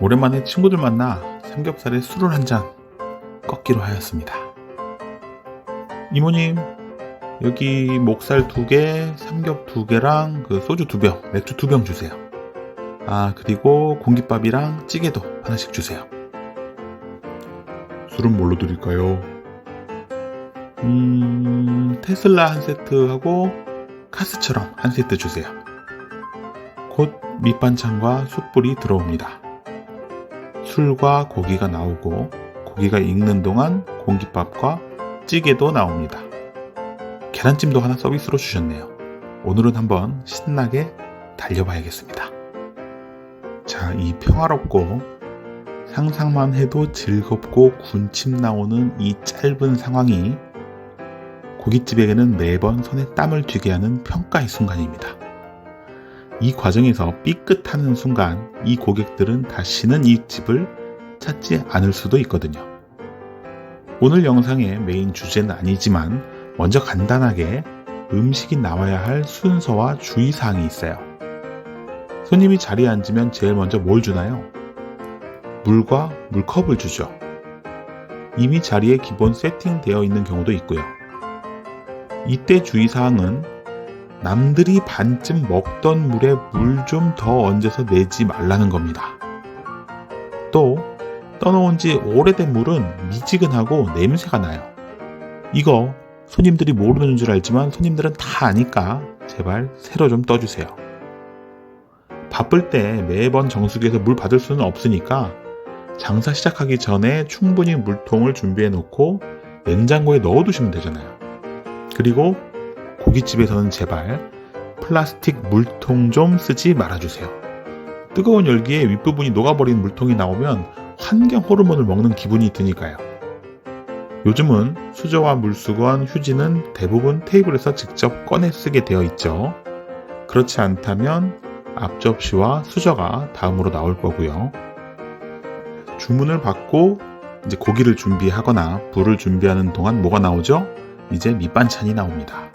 오랜만에 친구들 만나 삼겹살에 술을 한 잔 꺾기로 하였습니다. 이모님, 여기 목살 두 개, 삼겹 두 개랑 그 소주 두 병, 맥주 두 병 주세요. 아, 그리고 공깃밥이랑 찌개도 하나씩 주세요. 술은 뭘로 드릴까요? 음, 테슬라 한 세트하고 카스처럼 한 세트 주세요. 곧 밑반찬과 숯불이 들어옵니다. 술과 고기가 나오고 고기가 익는 동안 공깃밥과 찌개도 나옵니다. 계란찜도 하나 서비스로 주셨네요. 오늘은 한번 신나게 달려봐야겠습니다. 자, 이 평화롭고 상상만 해도 즐겁고 군침 나오는 이 짧은 상황이 고깃집에게는 매번 손에 땀을 쥐게 하는 평가의 순간입니다. 이 과정에서 삐끗하는 순간 이 고객들은 다시는 이 집을 찾지 않을 수도 있거든요. 오늘 영상의 메인 주제는 아니지만 먼저 간단하게 음식이 나와야 할 순서와 주의사항이 있어요. 손님이 자리에 앉으면 제일 먼저 뭘 주나요? 물과 물컵을 주죠. 이미 자리에 기본 세팅되어 있는 경우도 있고요. 이때 주의사항은 남들이 반쯤 먹던 물에 물 좀 더 얹어서 내지 말라는 겁니다. 또 떠놓은 지 오래된 물은 미지근하고 냄새가 나요. 이거 손님들이 모르는 줄 알지만 손님들은 다 아니까 제발 새로 좀 떠주세요. 바쁠 때 매번 정수기에서 물 받을 수는 없으니까 장사 시작하기 전에 충분히 물통을 준비해 놓고 냉장고에 넣어 두시면 되잖아요. 그리고 고깃집에서는 제발 플라스틱 물통 좀 쓰지 말아주세요. 뜨거운 열기에 윗부분이 녹아버린 물통이 나오면 환경 호르몬을 먹는 기분이 드니까요. 요즘은 수저와 물수건, 휴지는 대부분 테이블에서 직접 꺼내 쓰게 되어 있죠. 그렇지 않다면 앞접시와 수저가 다음으로 나올 거고요. 주문을 받고 이제 고기를 준비하거나 불을 준비하는 동안 뭐가 나오죠? 이제 밑반찬이 나옵니다.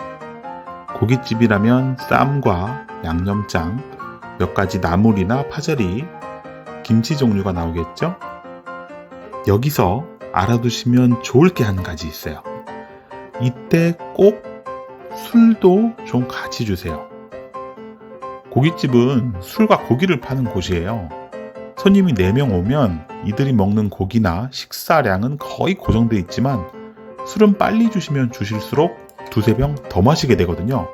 고깃집이라면 쌈과 양념장, 몇 가지 나물이나 파절이, 김치 종류가 나오겠죠? 여기서 알아두시면 좋을 게 한 가지 있어요. 이때 꼭 술도 좀 같이 주세요. 고깃집은 술과 고기를 파는 곳이에요. 손님이 4명 오면 이들이 먹는 고기나 식사량은 거의 고정되어 있지만 술은 빨리 주시면 주실수록 두세 병 더 마시게 되거든요.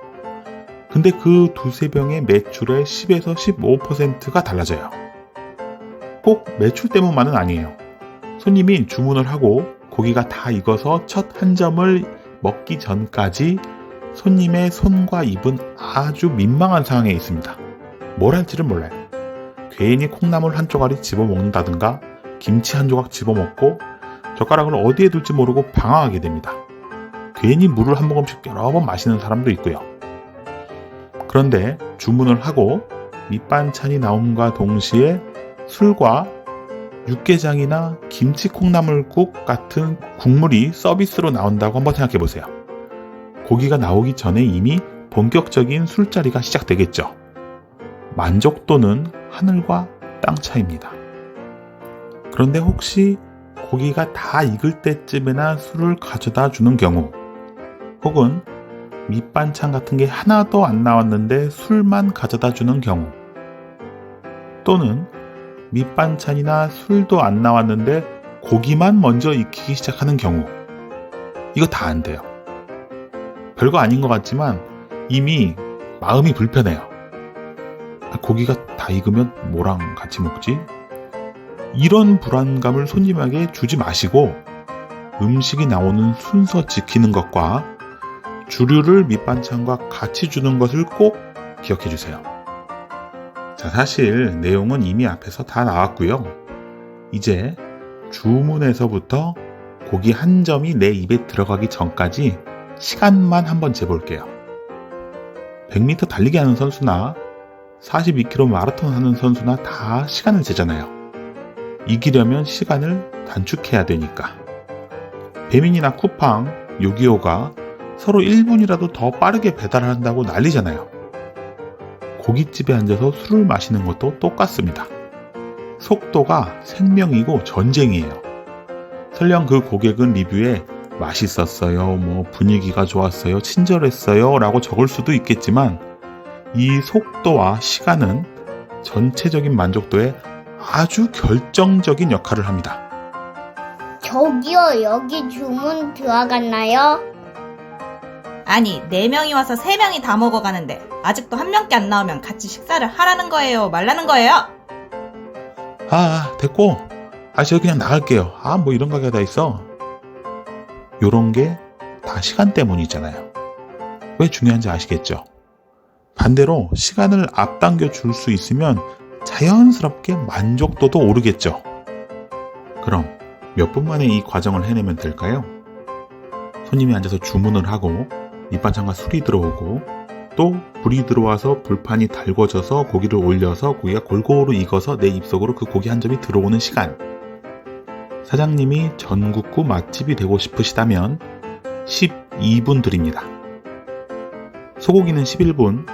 근데 그 두세 병의 매출의 10에서 15%가 달라져요. 꼭 매출 때문만은 아니에요. 손님이 주문을 하고 고기가 다 익어서 첫 한 점을 먹기 전까지 손님의 손과 입은 아주 민망한 상황에 있습니다. 뭘 할지를 몰라요. 괜히 콩나물 한 쪼가리 집어먹는다든가 김치 한 조각 집어먹고 젓가락을 어디에 둘지 모르고 방황하게 됩니다. 괜히 물을 한 모금씩 여러 번 마시는 사람도 있고요. 그런데 주문을 하고 밑반찬이 나옴과 동시에 술과 육개장이나 김치 콩나물국 같은 국물이 서비스로 나온다고 한번 생각해 보세요. 고기가 나오기 전에 이미 본격적인 술자리가 시작되겠죠. 만족도는 하늘과 땅 차이입니다. 그런데 혹시 고기가 다 익을 때쯤에나 술을 가져다 주는 경우, 혹은 밑반찬 같은 게 하나도 안 나왔는데 술만 가져다 주는 경우, 또는 밑반찬이나 술도 안 나왔는데 고기만 먼저 익히기 시작하는 경우, 이거 다 안 돼요. 별거 아닌 것 같지만 이미 마음이 불편해요. 아, 고기가 다 익으면 뭐랑 같이 먹지? 이런 불안감을 손님에게 주지 마시고 음식이 나오는 순서 지키는 것과 주류를 밑반찬과 같이 주는 것을 꼭 기억해 주세요. 자, 사실 내용은 이미 앞에서 다 나왔고요. 이제 주문에서부터 고기 한 점이 내 입에 들어가기 전까지 시간만 한번 재볼게요. 100m 달리기 하는 선수나 42km 마라톤 하는 선수나 다 시간을 재잖아요. 이기려면 시간을 단축해야 되니까. 배민이나 쿠팡, 요기요가 서로 1분이라도 더 빠르게 배달을 한다고 난리잖아요. 고깃집에 앉아서 술을 마시는 것도 똑같습니다. 속도가 생명이고 전쟁이에요. 설령 그 고객은 리뷰에 맛있었어요, 뭐 분위기가 좋았어요, 친절했어요 라고 적을 수도 있겠지만 이 속도와 시간은 전체적인 만족도에 아주 결정적인 역할을 합니다. 저기요, 여기 주문 들어갔나요? 아니, 네명이 와서 세명이 다 먹어가는데 아직도 한 명께 안 나오면 같이 식사를 하라는 거예요? 말라는 거예요? 아, 됐고. 아, 저 그냥 나갈게요. 아, 뭐 이런 가게가 다 있어. 요런 게 다 시간 때문이잖아요. 왜 중요한지 아시겠죠? 반대로 시간을 앞당겨 줄 수 있으면 자연스럽게 만족도도 오르겠죠. 그럼 몇 분 만에 이 과정을 해내면 될까요? 손님이 앉아서 주문을 하고 밑반찬과 술이 들어오고 또 불이 들어와서 불판이 달궈져서 고기를 올려서 고기가 골고루 익어서 내 입속으로 그 고기 한 점이 들어오는 시간. 사장님이 전국구 맛집이 되고 싶으시다면 12분 드립니다. 소고기는 11분,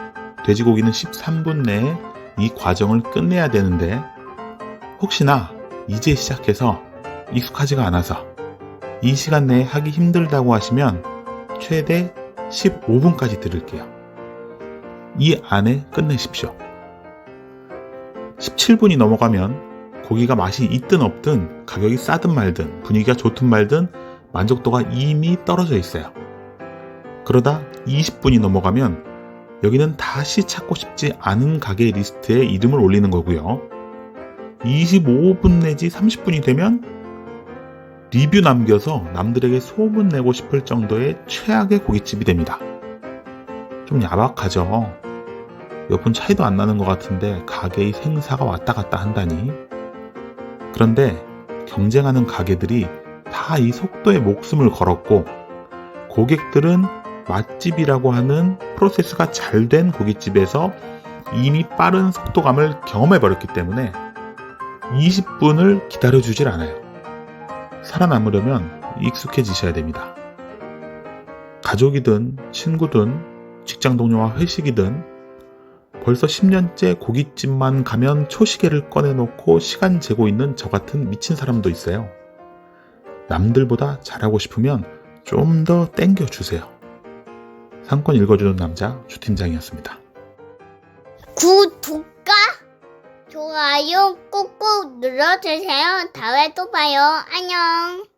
돼지고기는 13분 내에 이 과정을 끝내야 되는데 혹시나 이제 시작해서 익숙하지가 않아서 이 시간 내에 하기 힘들다고 하시면 최대 15분까지 드릴게요. 이 안에 끝내십시오. 17분이 넘어가면 고기가 맛이 있든 없든 가격이 싸든 말든 분위기가 좋든 말든 만족도가 이미 떨어져 있어요. 그러다 20분이 넘어가면 여기는 다시 찾고 싶지 않은 가게 리스트에 이름을 올리는 거고요. 25분 내지 30분이 되면 리뷰 남겨서 남들에게 소문 내고 싶을 정도의 최악의 고깃집이 됩니다. 좀 야박하죠. 몇 분 차이도 안 나는 것 같은데 가게의 생사가 왔다 갔다 한다니. 그런데 경쟁하는 가게들이 다 이 속도에 목숨을 걸었고 고객들은 맛집이라고 하는 프로세스가 잘 된 고깃집에서 이미 빠른 속도감을 경험해 버렸기 때문에 20분을 기다려 주질 않아요. 살아남으려면 익숙해지셔야 됩니다. 가족이든 친구든 직장 동료와 회식이든 벌써 10년째 고깃집만 가면 초시계를 꺼내놓고 시간 재고 있는 저 같은 미친 사람도 있어요. 남들보다 잘하고 싶으면 좀 더 땡겨주세요. 상권 읽어주는 남자 주팀장이었습니다. 구독과 좋아요 꾹꾹 눌러주세요. 다음에 또 봐요. 안녕.